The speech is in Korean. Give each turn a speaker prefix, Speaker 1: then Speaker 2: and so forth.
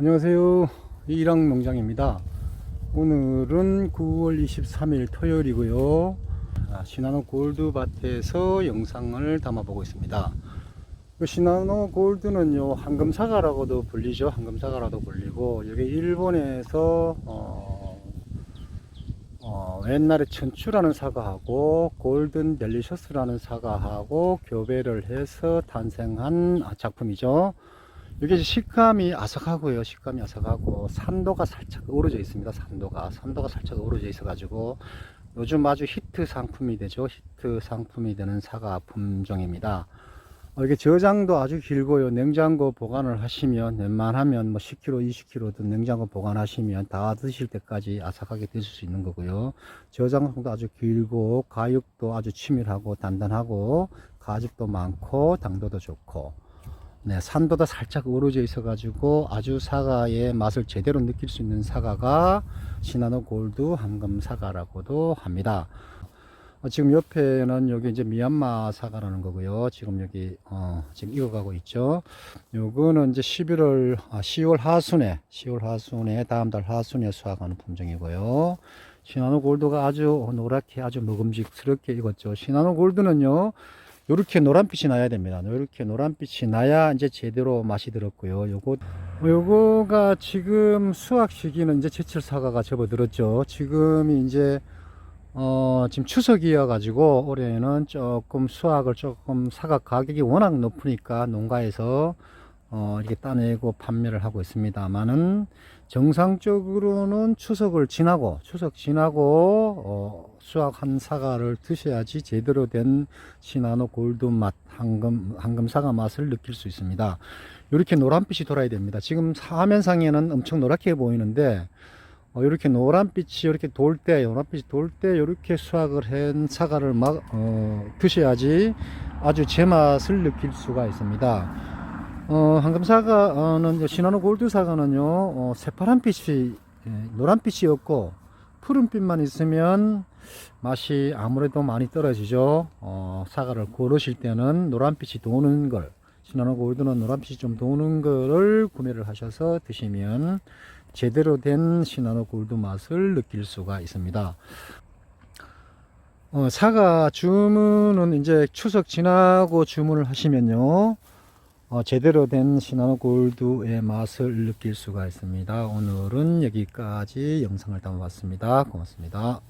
Speaker 1: 안녕하세요. 이랑 농장입니다. 오늘은 9월 23일 토요일이고요. 아, 시나노 골드밭에서 영상을 담아보고 있습니다. 그 시나노 골드는요, 황금사과라고도 불리죠. 황금사과라도 불리고, 여기 일본에서, 어, 어, 옛날에 천추라는 사과하고 골든 델리셔스라는 사과하고 교배를 해서 탄생한 작품이죠. 이게 식감이 아삭하고요. 식감이 아삭하고 산도가 살짝 어우러져 있습니다. 산도가 산도가 살짝 어우러져 있어 가지고 요즘 아주 히트 상품이 되죠. 히트 상품이 되는 사과 품종입니다. 어, 이게 저장도 아주 길고요. 냉장고 보관을 하시면 웬만하면 뭐 10kg, 20kg든 냉장고 보관하시면 다 드실 때까지 아삭하게 드실 수 있는 거고요. 저장성도 아주 길고 가육도 아주 치밀하고 단단하고 가집도 많고 당도도 좋고 네, 산도도 살짝 어우러져 있어 가지고 아주 사과의 맛을 제대로 느낄 수 있는 사과가 시나노 골드 황금 사과라고도 합니다. 어, 지금 옆에는 여기 이제 미얀마 사과라는 거고요. 지금 여기 어, 지금 익어가고 있죠. 요거는 이제 11월 아, 10월 하순에 10월 하순에 다음 달 하순에 수확하는 품종이고요. 시나노 골드가 아주 노랗게 아주 먹음직스럽게 익었죠. 시나노 골드는요. 요렇게 노란빛이 나야 됩니다. 요렇게 노란빛이 나야 이제 제대로 맛이 들었고요. 요거, 요거가 지금 수확 시기는 이제 제철 사과가 접어들었죠. 지금이 이제, 어, 지금 추석이어 가지고 올해는 조금 수확을 조금 사과 가격이 워낙 높으니까 농가에서 어, 이렇게 따내고 판매를 하고 있습니다만은 정상적으로는 추석을 지나고 추석 지나고 어, 수확 한 사과를 드셔야지 제대로 된 시나노 골드 맛 황금 황금 사과 맛을 느낄 수 있습니다. 이렇게 노란빛이 돌아야 됩니다. 지금 화면상에는 엄청 노랗게 보이는데 어, 이렇게 노란빛이 이렇게 돌 때, 노란빛이 돌 때 이렇게 수확을 한 사과를 막 어, 드셔야지 아주 제맛을 느낄 수가 있습니다. 어, 황금사과는 시나노 골드 사과는요 어, 새파란 빛이 예, 노란 빛이 없고 푸른 빛만 있으면 맛이 아무래도 많이 떨어지죠. 어, 사과를 고르실 때는 노란 빛이 도는 걸 시나노 골드는 노란 빛이 좀 도는 거를 구매를 하셔서 드시면 제대로 된 시나노 골드 맛을 느낄 수가 있습니다. 어, 사과 주문은 이제 추석 지나고 주문을 하시면요 어, 제대로 된 시나노 골드의 맛을 느낄 수가 있습니다. 오늘은 여기까지 영상을 담아봤습니다. 고맙습니다.